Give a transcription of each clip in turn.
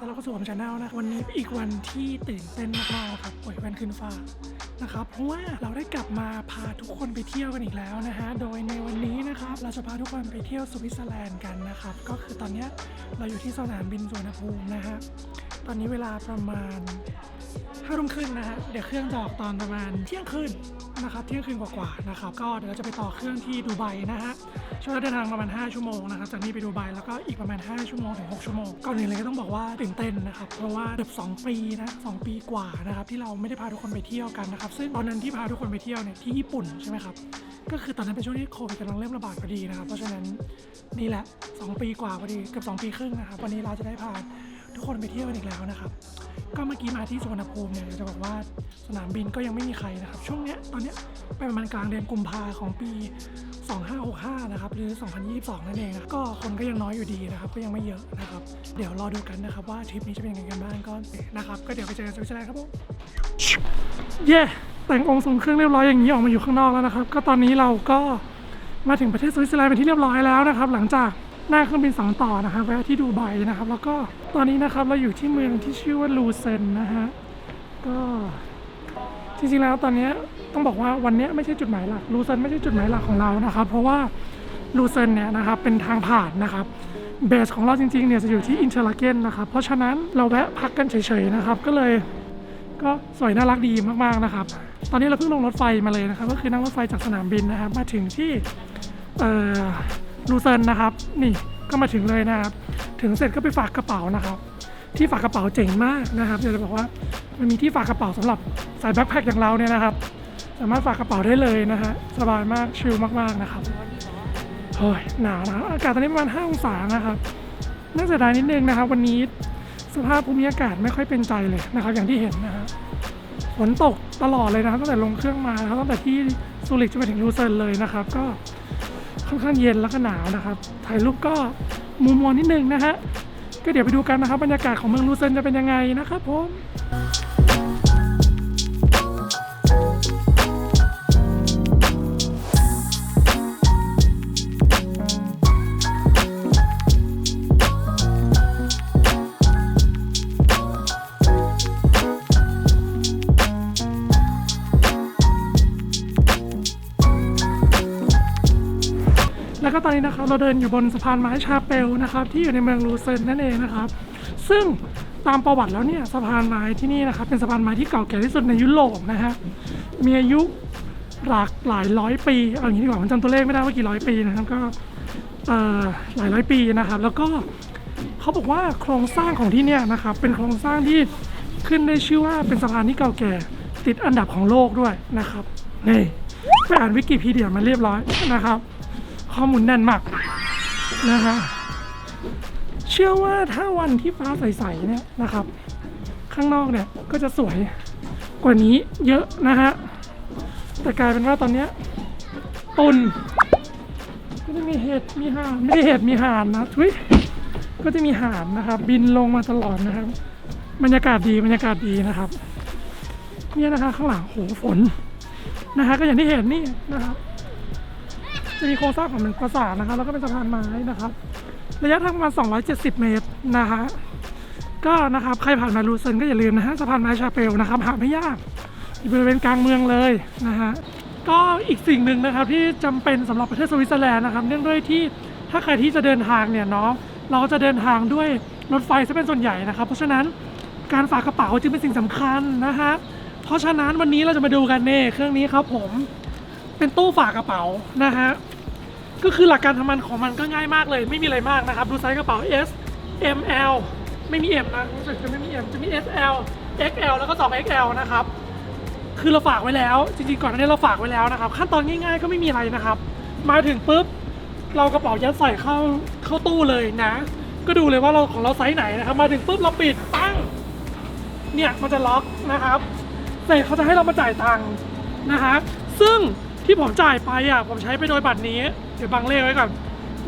ต้อนรับเข้าสู่ผมชาแนลนะวันนี้เป็นอีกวันที่ตื่นเต้นมากๆนะครับปล่อยแว่นขึ้นฟ้านะครับเพราะว่าเราได้กลับมาพาทุกคนไปเที่ยวกันอีกแล้วนะฮะโดยในวันนี้นะครับเราจะพาทุกคนไปเที่ยวสวิตเซอร์แลนด์กันนะครับก็คือตอนนี้เราอยู่ที่สนามบินสุวรรณภูมินะฮะตอนนี้เวลาประมาณ ห้าทุ่มครึ่งนะฮะเดี๋ยวเครื่องจะออกตอนประมาณเที่ยงคืนนะครับเที่ยงคืนกว่าๆนะครับก็เดี๋ยวเราจะไปต่อเครื่องที่ดูไบนะฮะช่วงเดินทางประมาณ 5 ชั่วโมงนะครับจากนี้ไปดูไบแล้วก็อีกประมาณ 5 ชั่วโมงถึง 6 ชั่วโมงก่อนอื่นเลยก็ต้องบอกว่าตื่นเต้นนะครับเพราะว่าเกือบ2ปีนะ2ปีกว่านะครับที่เราไม่ได้พาทุกคนไปเที่ยวกันนะครับซึ่งตอนนั้นที่พาทุกคนไปเที่ยวเนี่ยที่ญี่ปุ่นใช่ไหมครับก็คือตอนนั้นเป็นช่วงที่โควิดกำลังเริ่มระบาดพอดีนะครับเพราะฉะนั้นนี่แหละ 2 ปีกว่าพอดีเกือบ2 ปีครึ่งนะครับวันนี้เราจะได้พา ทุกคนไปเที่ยวกันอีกแล้วนะครับ ก็เมื่อกี้มาที่สุวรรณภูมิเนี่ยจะบอกว่าสนามบินก็ยังไม่มีใครนะครับ ช่วงเนี้ยตอนเนี้ยไปประมาณกลางเดือนกุมภาของปี 2565 นะครับ หรือ 2022 นั่นเองนะก็คนก็ยังน้อยอยู่ดีนะครับ ก็ยังไม่เยอะนะครับ เดี๋ยวรอดูกันนะครับว่าทริปนี้จะเป็นยังไงกันบ้างก็นะครับ ก็เดี๋ยวไปเจอกันสวิตเซอร์แลนด์ครับผมเย่แต่งองค์ทรงเครื่องเรียบร้อยอย่างนี้ออกมาอยู่ข้างนอกแล้วนะครับ ก็ตอนนี้เราก็มาถึงประเทศสวิตเซอร์แลนด์เป็นที่เรียบร้อยแล้วนะครับ หลังจาก หนั่งเครื่องบินสองต่อนะครับแวะที่ดูไบนะครับ แล้วก็ตอนนี้นะครับเราอยู่ที่เมืองที่ชื่อว่าลูเซนนะฮะก็จริงๆแล้วตอนนี้ต้องบอกว่าวันนี้ไม่ใช่จุดหมายหลักลูเซนไม่ใช่จุดหมายหลักของเรานะครับ เพราะว่าลูเซนเนี่ยนะครับเป็นทางผ่านนะครับเบสของเราจริงๆเนี่ยจะอยู่ที่อินเทอร์ลาเกนนะครับ เพราะฉะนั้นเราแวะพักกันเฉยๆนะครับ ก็เลยก็สวยน่ารักดีมากๆนะครับ ตอนนี้เราเพิ่งลงรถไฟมาเลยนะครับ ก็คือนั่งรถไฟจากสนามบินนะครับ มาถึงที่เอ่อ ลูเซินนะครับ นี่ก็มาถึงเลยนะครับ ถึงเสร็จก็ไปฝากกระเป๋านะครับ ที่ฝากกระเป๋าเจ๋งมากนะครับอยากจะบอกว่ามันมีที่ฝากกระเป๋าสำหรับสายแบ็คแพคอย่างเราเนี่ยนะครับ สามารถฝากกระเป๋าได้เลยนะฮะสบายมากชิลมากๆนะครับโอ้ยหนาวนะครับอากาศตอนนี้ประมาณ 5 องศานะครับน่าเสียดายนิดนึงนะครับ วันนี้สภาพภูมิอากาศไม่ค่อยเป็นใจเลยนะครับ อย่างที่เห็นนะฮะฝนตกตลอดเลยนะครับตั้งแต่ลงเครื่องมานะครับตั้งแต่ที่ซูริกจนไปถึงลูเซิร์นเลยนะครับ ก็ ค่อนข้างเย็นแล้วก็หนาวนะครับ ถ่ายรูปก็มุมมองนิดนึงนะฮะ ก็เดี๋ยวไปดูกันนะครับบรรยากาศของเมืองลูเซนจะเป็นยังไงนะครับผม ตอนนี้นะครับเราเดินอยู่บนสะพานไม้ชาเปลนะครับที่อยู่ในเมืองลูเซนนั่นเองนะครับ ซึ่งตามประวัติแล้วเนี่ยสะพานไม้ที่นี่นะครับเป็นสะพานไม้ที่เก่าแก่ที่สุดในยุโรปนะฮะมีอายุหลากหลายร้อยปีเอาอย่างนี้ดีกว่าผมจำตัวเลขไม่ได้ว่ากี่ร้อยปีนะครับก็เอ่อหลายร้อยปีนะครับ แล้วก็เขาบอกว่าโครงสร้างของที่เนี่ยนะครับเป็นโครงสร้างที่ขึ้นได้ชื่อว่าเป็นสะพานที่เก่าแก่ติดอันดับของโลกด้วยนะครับนี่ไปอ่านวิกิพีเดียมาเรียบร้อยนะครับ ข้อมูลแน่นมากนะฮะเชื่อว่าถ้าวันที่ฟ้าใสๆเนี่ยนะครับ ข้างนอกเนี่ยก็จะสวยกว่านี้เยอะนะฮะแต่กลายเป็นว่าตอนเนี้ยตุนก็จะมีเห็ดมีห่านไม่ได้เห็ดมีห่านนะทุยก็จะมีห่านนะครับ บินลงมาตลอดนะครับ บรรยากาศดีบรรยากาศดีนะครับ เนี่ยนะคะข้างหลังโหฝนนะฮะก็อย่างที่เห็นนี่นะครับ จะมีโครงสร้างของเป็นปราสาทนะครับแล้วก็เป็นสะพานไม้นะครับ ระยะทางประมาณ 270 เมตรนะฮะก็นะครับใครผ่านมาลูเซนก็อย่าลืมนะฮะสะพานไม้ชาเปลนะครับหาไม่ยากอยู่บริเวณกลางเมืองเลยนะฮะก็อีกสิ่งหนึ่งนะครับที่จำเป็นสำหรับประเทศสวิตเซอร์แลนด์นะครับ เนื่องด้วยที่ถ้าใครที่จะเดินทางเนี่ยเนาะเราจะเดินทางด้วยรถไฟซะเป็นส่วนใหญ่นะครับ เพราะฉะนั้นการฝากกระเป๋าจึงเป็นสิ่งสำคัญนะฮะเพราะฉะนั้นวันนี้เราจะมาดูกันเน่เครื่องนี้ครับผม เป็นตู้ฝากกระเป๋านะฮะก็คือหลักการทำมันของมันก็ง่ายมากเลย ไม่มีอะไรมากนะครับ ดูไซส์กระเป๋า S M L ไม่มี M นะรู้สึกจะไม่มี M จะมี S L X L แล้วก็ 2 X L นะครับ คือเราฝากไว้แล้ว จริงๆก่อนหน้านี้เราฝากไว้แล้วนะครับ ขั้นตอนง่ายๆก็ไม่มีอะไรนะครับ มาถึงปุ๊บเรากระเป๋ายัดใส่เข้าเข้าตู้เลยนะ ก็ดูเลยว่าเราของเราไซส์ไหนนะครับ มาถึงปุ๊บเราปิดปั้งเนี่ยมันจะล็อกนะครับเสร็จเขาจะให้เรามาจ่ายตังค์นะฮะซึ่ง ที่ผมจ่ายไปอะผมใช้ไปโดยบัตรนี้ เดี๋ยวบังเลขไว้ก่อน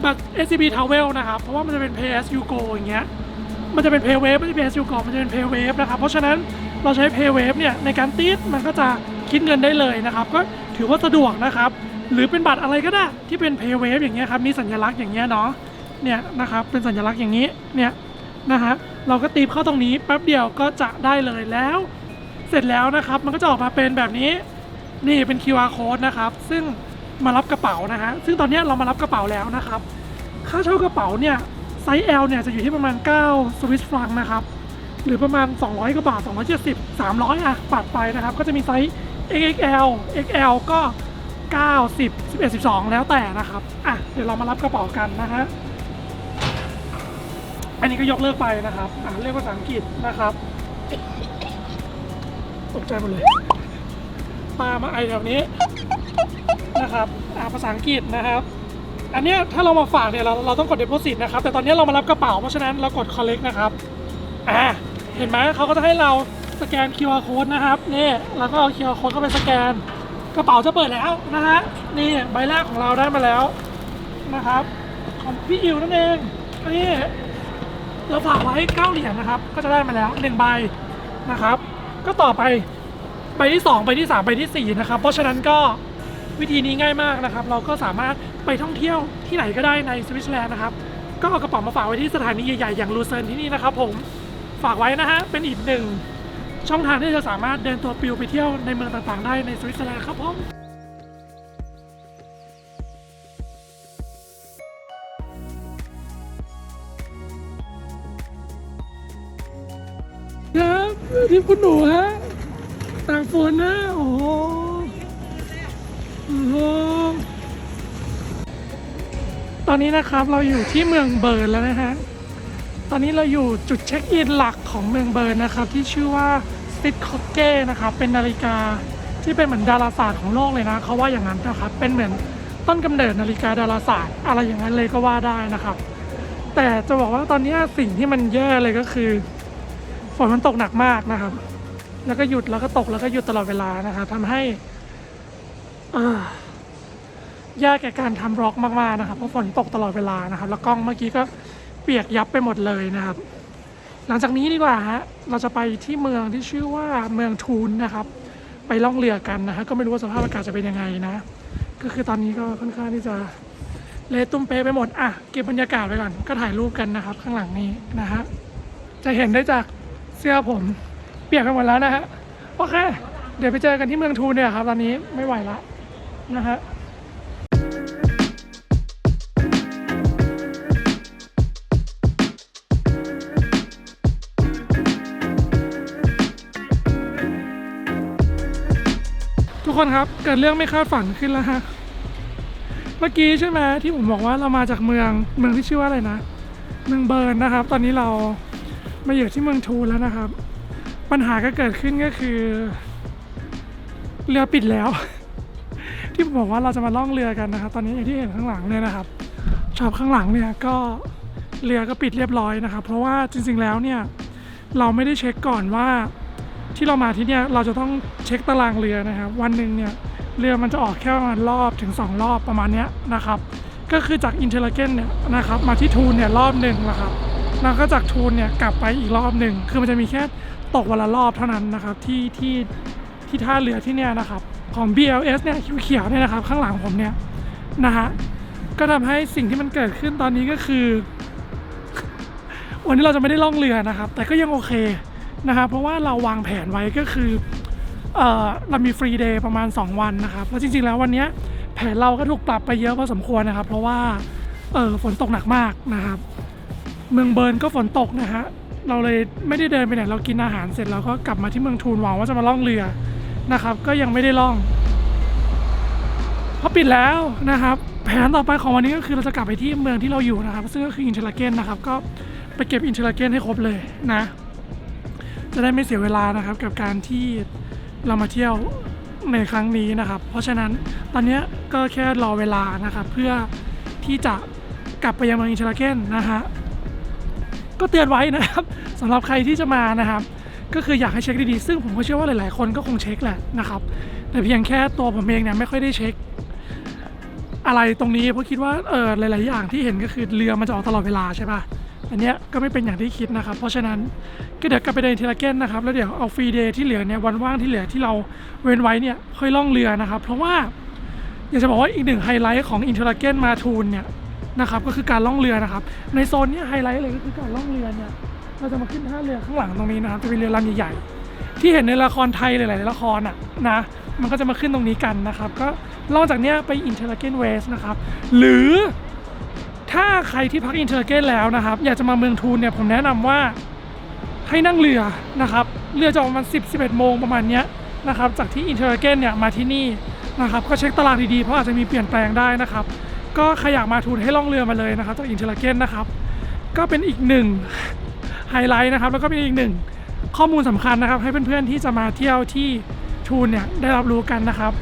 บัตร SCB Travel นะครับ เพราะว่ามันจะเป็น Pay as you go อย่างเงี้ยมันจะเป็น PayWave ไม่ใช่ Pay as you go มันจะเป็น PayWave นะครับ เพราะฉะนั้นเราใช้ PayWave เนี่ยในการตีดมันก็จะคิดเงินได้เลยนะครับ ก็ถือว่าสะดวกนะครับ หรือเป็นบัตรอะไรก็ได้ที่เป็น PayWave อย่างเงี้ยครับมีสัญลักษณ์อย่างเงี้ยเนาะเนี่ยนะครับเป็นสัญลักษณ์อย่างนี้เนี่ยนะฮะเราก็ตีบเข้าตรงนี้แป๊บเดียวก็จะได้เลยแล้ว เสร็จแล้วนะครับมันก็จะออกมาเป็นแบบนี้ นี่เป็น QR code นะครับ ซึ่งมารับกระเป๋านะฮะ ซึ่งตอนนี้เรามารับกระเป๋าแล้วนะครับ ค่าเช่ากระเป๋าเนี่ยไซส์ L เนี่ยจะอยู่ที่ประมาณ 9 สวิสฟรังนะครับ หรือประมาณ 200กว่าบาท 270 300 อะปัดไปนะครับ ก็จะมีไซส์ XXL XL ก็ 9 10 11 12 แล้วแต่นะครับ อะ เดี๋ยวเรามารับกระเป๋ากันนะฮะ อันนี้ก็ยกเลิกไปนะครับ อ่าเรียกภาษาอังกฤษนะครับ ตกใจหมดเลย ปลามาไอแถวนี้นะครับอ่าภาษาอังกฤษนะครับ อันเนี้ยถ้าเรามาฝากเนี่ยเราเราต้องกด deposit นะครับ แต่ตอนนี้เรามารับกระเป๋าเพราะฉะนั้นเรากด collect นะครับอ่าเห็นไหมเขาก็จะให้เราสแกน QR code นะครับนี่แล้วก็เอา QR code เข้าไปสแกน กระเป๋าจะเปิดแล้วนะฮะนี่ใบแรกของเราได้มาแล้วนะครับของพี่อิวนั่นเองนี่เราฝากไว้9เหรียญนะครับ ก็จะได้มาแล้ว1ใบนะครับ ก็ต่อไป ใบที่ 2 ใบที่ 3 ใบทีสี่ 4 นะครับ เพราะฉะนั้นก็วิธีนี้ง่ายมากนะครับ เราก็สามารถไปท่องเที่ยวที่ไหนก็ได้ในสวิตเซอร์แลนด์นะครับ ก็เอากระเป๋ามาฝากไว้ที่สถานีใหญ่ๆอย่างลูเซิร์นที่นี่นะครับผมฝากไว้นะฮะเป็นอีกหนึ่งช่องทางที่จะสามารถเดินตัวปิวไปเที่ยวในเมืองต่างๆ ได้ในสวิตเซอร์แลนด์ครับผมครับที่คุณหนูฮะ ฝนนะโอ้โหโอ้โหตอนนี้นะครับเราอยู่ที่เมืองเบิร์นแล้วนะฮะ ตอนนี้เราอยู่จุดเช็คอินหลักของเมืองเบิร์นนะครับ ที่ชื่อว่าสติ c ค c เก้นะครับ เป็นนาฬิกาที่เป็นเหมือนดาราศาสตร์ของโลกเลยนะเขาว่าอย่างนั้นนะครับ เป็นเหมือนต้นกำเนิดนาฬิกาดาราศาสตร์ อะไรอย่างนั้นเลยก็ว่าได้นะครับ แต่จะบอกว่าตอนนี้สิ่งที่มันแย่เลยก็คือ ฝนมันตกหนักมากนะครับ แล้วก็หยุดแล้วก็ตกแล้วก็หยุดตลอดเวลานะครับทำให้ยากแก่การทำร็อกมากๆนะครับเพราะฝนตกตลอดเวลานะครับ แล้วกล้องเมื่อกี้ก็เปียกยับไปหมดเลยนะครับ หลังจากนี้ดีกว่าฮะเราจะไปที่เมืองที่ชื่อว่าเมืองทูนนะครับ ไปล่องเรือกันนะฮะก็ไม่รู้ว่าสภาพอากาศจะเป็นยังไงนะ ก็คือตอนนี้ก็ค่อนข้างที่จะเละตุ้มเป๊ะไปหมดอะเก็บบรรยากาศไว้ก่อนก็ถ่ายรูปกันนะครับ ข้างหลังนี้นะฮะจะเห็นได้จากเสื้อผม ปียกไปหมดแล้วนะฮะโอเค เดี๋ยวไปเจอกันที่เมืองทูนเนี่ยครับ ตอนนี้ไม่ไหวละนะฮะทุกคนครับเกิดเรื่องไม่คาดฝันขึ้นแล้วฮะเมื่อกี้ใช่ไหมที่ผมบอกว่าเรามาจากเมืองเมืองที่ชื่อว่าอะไรนะ เมืองเบิร์นนะครับ ตอนนี้เรามาอยู่ที่เมืองทูนแล้วนะครับ ปัญหาก็เกิดขึ้นก็คือ เรือปิดแล้ว ที่ผมบอกว่าเราจะมาล่องเรือกันนะครับ ตอนนี้อย่างที่เห็นข้างหลังเนี่ยนะครับชอบข้างหลังเนี่ยก็เรือก็ปิดเรียบร้อยนะครับ เพราะว่าจริงๆแล้วเนี่ยเราไม่ได้เช็คก่อนว่าที่เรามาที่เนี่ยเราจะต้องเช็คตารางเรือนะครับ วันหนึ่งเนี่ยเรือมันจะออกแค่ประมาณรอบถึง 2 รอบประมาณนี้นะครับ ก็คือจากอินเทอร์เกนเนี่ยนะครับมาที่ทูนเนี่ยรอบหนึ่งนะครับ แล้วก็จากทูนเนี่ยกลับไปอีกรอบหนึ่งคือมันจะมีแค่ตกวันละรอบเท่านั้นนะครับที่ที่ที่ท่าเรือที่เนี่ยนะครับของ BLS เนี่ยเขียวๆเนี่ยนะครับข้างหลังผมเนี่ยนะฮะก็ทำให้สิ่งที่มันเกิดขึ้นตอนนี้ก็คือ วันนี้เราจะไม่ได้ล่องเรือนะครับ แต่ก็ยังโอเคนะครับเพราะว่าเราวางแผนไว้ก็คือเออเรามีฟรีเดย์ประมาณ 2 วันนะครับแล้วจริงๆแล้ววันเนี้ยแผนเราก็ถูกปรับไปเยอะพอสมควรนะครับ เพราะว่าเออฝนตกหนักมากนะครับ เมืองเบิร์นก็ฝนตกนะฮะ เราเลยไม่ได้เดินไปไหนเรากินอาหารเสร็จเราก็กลับมาที่เมืองทูนหวังว่าจะมาล่องเรือนะครับ ก็ยังไม่ได้ล่องเพราะปิดแล้วนะครับ แผนต่อไปของวันนี้ก็คือเราจะกลับไปที่เมืองที่เราอยู่นะครับ ซึ่งก็คืออินเทอร์เกนนะครับ ก็ไปเก็บอินเทอร์เกนให้ครบเลยนะ จะได้ไม่เสียเวลานะครับกับการที่เรามาเที่ยวในครั้งนี้นะครับ เพราะฉะนั้นตอนนี้ก็แค่รอเวลานะครับ เพื่อที่จะกลับไปยังเมืองอินเทอร์เกนนะฮะ ก็เตือนไว้นะครับสำหรับใครที่จะมานะครับ ก็คืออยากให้เช็คดีๆซึ่งผมก็เชื่อว่าหลายๆ คนก็คงเช็คแหละนะครับ แต่เพียงแค่ตัวผมเองเนี่ยไม่ค่อยได้เช็ค อะไรตรงนี้เพราะคิดว่าเออหลาย ๆ อย่างที่เห็นก็คือเรือมันจะออกตลอดเวลาใช่ป่ะอันเนี้ยก็ไม่เป็นอย่างที่คิดนะครับ เพราะฉะนั้นก็เดี๋ยวกลับไปเดินเทีลเกนนะครับ แล้วเดี๋ยวเอาฟรีเดย์ที่เหลือเนี่ยวันว่างที่เหลือที่เราเว้นไว้เนี่ยค่อยล่องเรือนะครับ เพราะว่าอยากจะบอกว่าอีกหนึ่งไฮไลท์ของอินเทอร์เกนมาทูนเนี่ย นะครับก็คือการล่องเรือนะครับ ในโซนนี้ไฮไลท์เลยก็คือการล่องเรือเนี่ยเราจะมาขึ้นท่าเรือข้างหลังตรงนี้นะครับจะเป็นเรือลำใหญ่ๆที่เห็นในละครไทยหลายๆละครอะนะมันก็จะมาขึ้นตรงนี้กันนะครับ ก็นอกจากเนี้ยไปอินเทอร์เกนเวสนะครับหรือถ้าใครที่พักอินเทอร์เกนแล้วนะครับ อยากจะมาเมืองทูนเนี่ยผมแนะนำว่าให้นั่งเรือนะครับเรือจะออกประมาณ10 11โมงประมาณเนี้ยนะครับจากที่อินเทอร์เกนเนี่ยมาที่นี่นะครับก็เช็คตารางดีๆเพราะอาจจะมีเปลี่ยนแปลงได้นะครับ ก็ใครอยากมาทูนให้ล่องเรือมาเลยนะครับจากอินเทอร์เกนนะครับ ก็เป็นอีกหนึ่งไฮไลท์นะครับ แล้วก็เป็นอีกหนึ่งข้อมูลสำคัญนะครับ ให้เพื่อนๆที่จะมาเที่ยวที่ทูนเนี่ยได้รับรู้กันนะครับ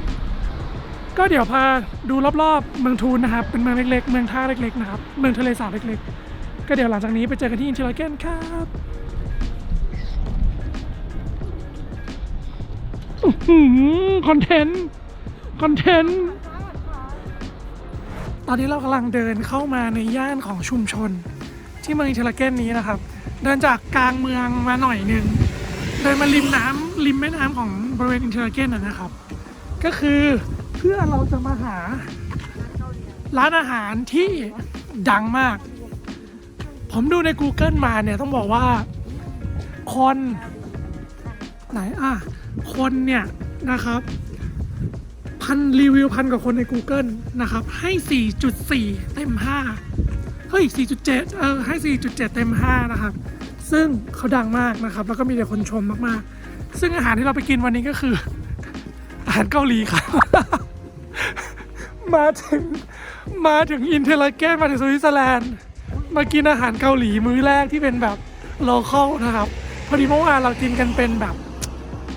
ก็เดี๋ยวพาดูรอบๆเมืองทูนนะครับ เป็นเมืองเล็กๆ เมืองท่าเล็กๆนะครับ เมืองทะเลสาบเล็กๆ ก็เดี๋ยวหลังจากนี้ไปเจอกันที่อินเทอร์เกนครับอื้อหือคอนเทนต์ คอนเทนต์ อนนี้เรากำลังเดินเข้ามาในย่านของชุมชน ที่เมืองอินเทอร์เกนนี้นะครับ เดินจากกลางเมืองมาหน่อยหนึ่งเดินมาริมน้ำริมแม่น้ำของบริเวณอินเทอร์เกนนนะครับ ก็คือเพื่อเราจะมาหาร้านอาหารที่ดังมาก ผมดูใน Google มาเนี่ยต้องบอกว่าคนไหนอะคนเนี่ยนะครับ พันรีวิวพันกว่าคนใน Google นะครับ ให้ 4.4 เต็ม 5 เฮ้ย 4.7 เออ ให้ 4.7 เต็ม 5 นะครับ ซึ่งเขาดังมากนะครับ แล้วก็มีแต่คนชมมากๆ ซึ่งอาหารที่เราไปกินวันนี้ก็คือ อาหารเกาหลีครับ มาถึง มาถึงอินเทอร์เกนมาถึงสวิตเซอร์แลนด์ มากินอาหารเกาหลีมื้อแรกที่เป็นแบบโลเคอลนะครับ พอดีเมื่อวานเรากินกันเป็นแบบ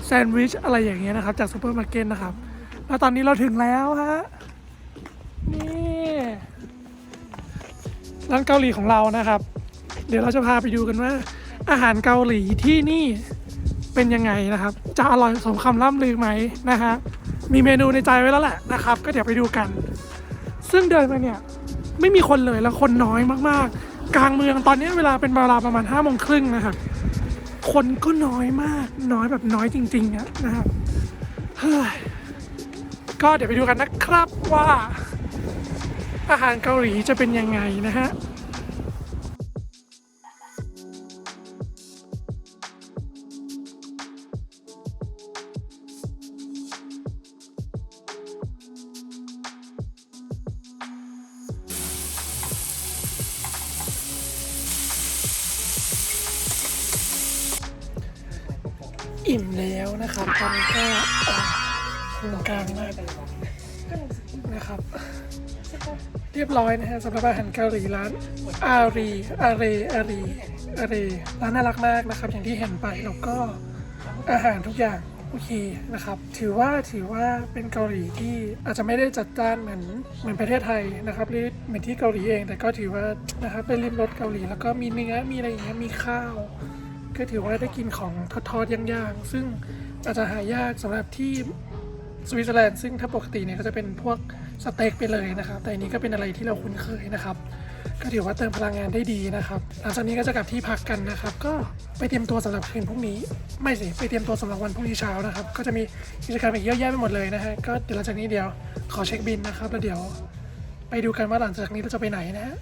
แซนด์วิชอะไรอย่างเงี้ยนะครับ จากซูเปอร์มาร์เก็ตนะครับ แล้วตอนนี้เราถึงแล้วฮะ นี่ร้านเกาหลีของเรานะครับ เดี๋ยวเราจะพาไปดูกันว่า อาหารเกาหลีที่นี่เป็นยังไงนะครับ จะอร่อยสมคำล่ำลือไหมนะฮะ มีเมนูในใจไว้แล้วแหละนะครับ ก็เดี๋ยวไปดูกัน ซึ่งเดินไปเนี่ย ไม่มีคนเลยแล้วคนน้อยมากๆ กลางเมืองตอนนี้เวลาเป็นเวลาประมาณห้าโมงครึ่งนะครับ คนก็น้อยมากน้อยแบบน้อยจริงๆอะนะครับ เฮ้ย ก็เดี๋ยวไปดูกันนะครับว่า อาหารเกาหลีจะเป็นยังไงนะฮะอิ่มแล้วนะครับตอนนี้ก็อ่ รงกลางมากนะครับ เรียบร้อยนะฮะสำหรับอาหารเกาหลีร้านอารีอาเรอารีอาเรร้านน่ารักมากนะครับ อย่างที่เห็นไปแล้วก็อาหารทุกอย่างโอเคนะครับ ถือว่าถือว่าเป็นเกาหลีที่อาจจะไม่ได้จัดจ้านเหมือนเหมือนประเทศไทยนะครับหรือเหมือนที่เกาหลีเอง แต่ก็ถือว่านะครับได้ริมรสเกาหลี แล้วก็มีเนื้อมีอะไรอย่างเงี้ยมีข้าว ก็ถือว่าได้กินของทอดๆย่างๆซึ่งอาจจะหายากสำหรับที่ สวิตเซอร์แลนด์ซึ่งถ้าปกติเนี่ยก็จะเป็นพวกสเต็กไปเลยนะครับ แต่อันนี้ก็เป็นอะไรที่เราคุ้นเคยนะครับ ก็ถือว่าเติมพลังงานได้ดีนะครับ หลังจากนี้ก็จะกลับที่พักกันนะครับ ก็ไปเตรียมตัวสำหรับคืนพรุ่งนี้ ไม่สิ ไปเตรียมตัวสำหรับวันพรุ่งนี้เช้านะครับ ก็จะมีกิจกรรมอีกเยอะแยะไปหมดเลยนะฮะ ก็เดี๋ยวหลังจากนี้เดี๋ยวขอเช็คบินนะครับ แล้วเดี๋ยวไปดูกันว่าหลังจากนี้เราจะไปไหนนะฮะ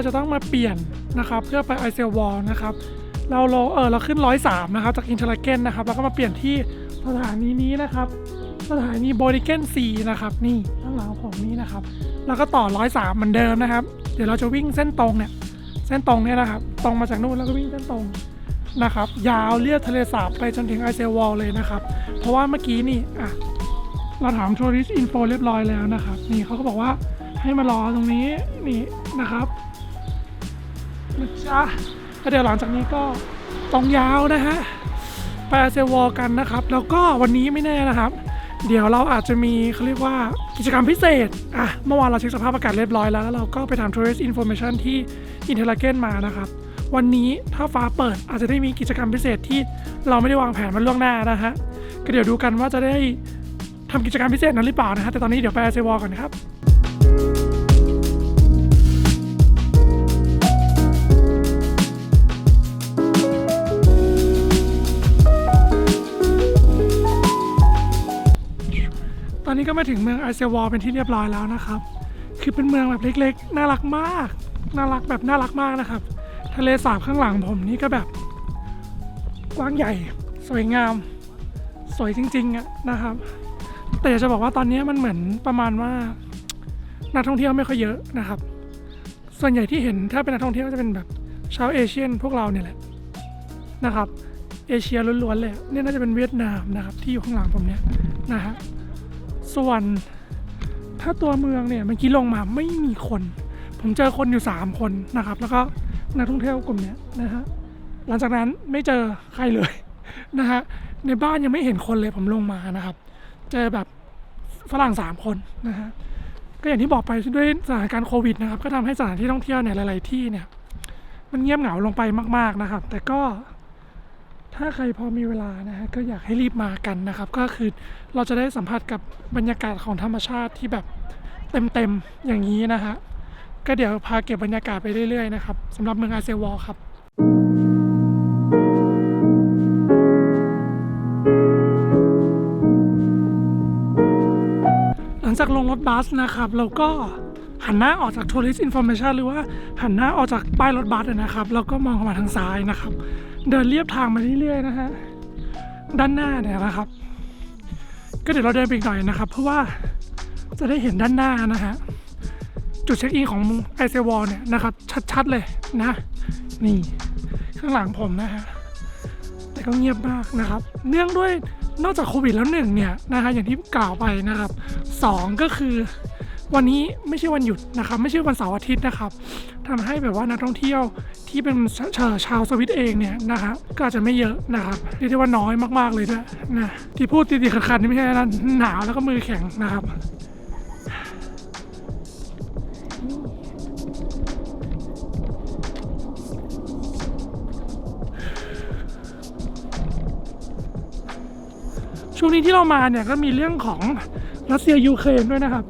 เราจะต้องมาเปลี่ยนนะครับเพื่อไปไอเซลวอลนะครับเราเราเออเราขึ้นร้อยสามนะครับ จากอินเทอร์เกนนะครับแล้วก็มาเปลี่ยนที่สถานีนี้นะครับ สถานีบริเกนซีนะครับ นี่ข้างหลังผมนี่นะครับ แล้วก็ต่อร้อยสามเหมือนเดิมนะครับ เดี๋ยวเราจะวิ่งเส้นตรงเนี่ย เส้นตรงเนี่ยนะครับ ตรงมาจากนู่นแล้วก็วิ่งเส้นตรงนะครับ ยาวเลียดทะเลสาบไปจนถึงไอเซลวอลเลยนะครับ เพราะว่าเมื่อกี้นี่อะเราถาม tourist info เรียบร้อยแล้วนะครับ นี่เขาก็บอกว่าให้มารอตรงนี้นี่นะครับ นะจ๊ะแล้วเดี๋ยวหลังจากนี้ก็ตรงยาวนะฮะไปอาเซวอลกันนะครับ แล้วก็วันนี้ไม่แน่นะครับ เดี๋ยวเราอาจจะมีเขาเรียกว่ากิจกรรมพิเศษ อะ เมื่อวานเราเช็คสภาพอากาศเรียบร้อยแล้ว แล้วเราก็ไปถาม tourist information ที่อินเทอร์เกนมานะครับ วันนี้ถ้าฟ้าเปิดอาจจะได้มีกิจกรรมพิเศษที่เราไม่ได้วางแผนมาล่วงหน้านะฮะก็เดี๋ยวดูกันว่าจะได้ทำกิจกรรมพิเศษนั้นหรือเปล่านะฮะแต่ตอนนี้เดี๋ยวไปไอเซวอลก่อนนครับ อนนี้ก็มาถึงเมืองไอเซวอลเป็นที่เรียบร้อยแล้วนะครับ คือเป็นเมืองแบบเล็กๆ น่ารักมาก น่ารักแบบน่ารักมากนะครับ ทะเลสาบข้างหลังผมนี่ก็แบบกว้างใหญ่ สวยงาม สวยจริงๆอะนะครับ แต่อยากจะบอกว่าตอนนี้มันเหมือนประมาณว่านักท่องเที่ยวไม่ค่อยเยอะนะครับ ส่วนใหญ่ที่เห็นถ้าเป็นนักท่องเที่ยวก็จะเป็นแบบชาวเอเชียนพวกเราเนี่ยแหละนะครับ เอเชียล้วนๆเลย เนี่ยน่าจะเป็นเวียดนามนะครับที่อยู่ข้างหลังผมเนี่ยนะฮะ ส่วนถ้าตัวเมืองเนี่ยเมื่อกี้ลงมาไม่มีคน ผมเจอคนอยู่ 3 คนนะครับ แล้วก็นักท่องเที่ยวกลุ่มเนี้ยนะฮะหลังจากนั้นไม่เจอใครเลยนะฮะในบ้านยังไม่เห็นคนเลยผมลงมานะครับ เจอแบบฝรั่ง 3 คนนะฮะก็อย่างที่บอกไปด้วยสถานการณ์โควิดนะครับ ก็ทำให้สถานที่ท่องเที่ยวเนี่ยหลาย ๆ ที่เนี่ยมันเงียบเหงาลงไปมาก ๆ นะครับ แต่ก็ ถ้าใครพอมีเวลานะฮะก็อยากให้รีบมากันนะครับ ก็คือเราจะได้สัมผัสกับบรรยากาศของธรรมชาติที่แบบเต็มๆอย่างนี้นะฮะก็เดี๋ยวพาเก็บบรรยากาศไปเรื่อยๆนะครับสำหรับเมืองอาเซวอลครับหลังจากลงรถบัสนะครับ เราก็หันหน้าออกจาก Tourist Information หรือว่าหันหน้าออกจากป้ายรถบัสนะครับ แล้วก็มองเข้ามาทางซ้ายนะครับ เดินเรียบทางมาเรื่อยๆนะฮะด้านหน้าเนี่ยนะครับ ก็เดี๋ยวเราเดินไปอีกหน่อยนะครับ เพราะว่าจะได้เห็นด้านหน้านะฮะจุดเช็คอินของไอเซวอลเนี่ยนะครับ ชัดๆเลยนะ นี่ข้างหลังผมนะฮะแต่ก็เงียบมากนะครับ เนื่องด้วยนอกจากโควิดแล้วหนึ่งเนี่ยนะฮะอย่างที่กล่าวไปนะครับสองก็คือ วันนี้ไม่ใช่วันหยุดนะครับ ไม่ใช่วันเสาร์อาทิตย์นะครับทำให้แบบว่านักท่องเที่ยวที่เป็นชาชาวสวิตเองเนี่ยนะครับก็อาจจะไม่เยอะนะครับเรียกได้ว่าน้อยมากๆเลยด้วยนะที่พูดติดๆขัดๆนี่ไม่ใช่นะหนาวแล้วก็มือแข็งนะครับช่วงนี้ที่เรามาเนี่ยก็มีเรื่องของรัสเซียยูเครนด้วยนะครับ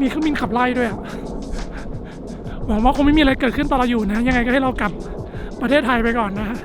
มีเครื่องบินขับไล่ด้วยอะหวังว่าคงไม่มีอะไรเกิดขึ้นตอนเราอยู่นะ ยังไงก็ให้เรากลับประเทศไทยไปก่อนนะฮะ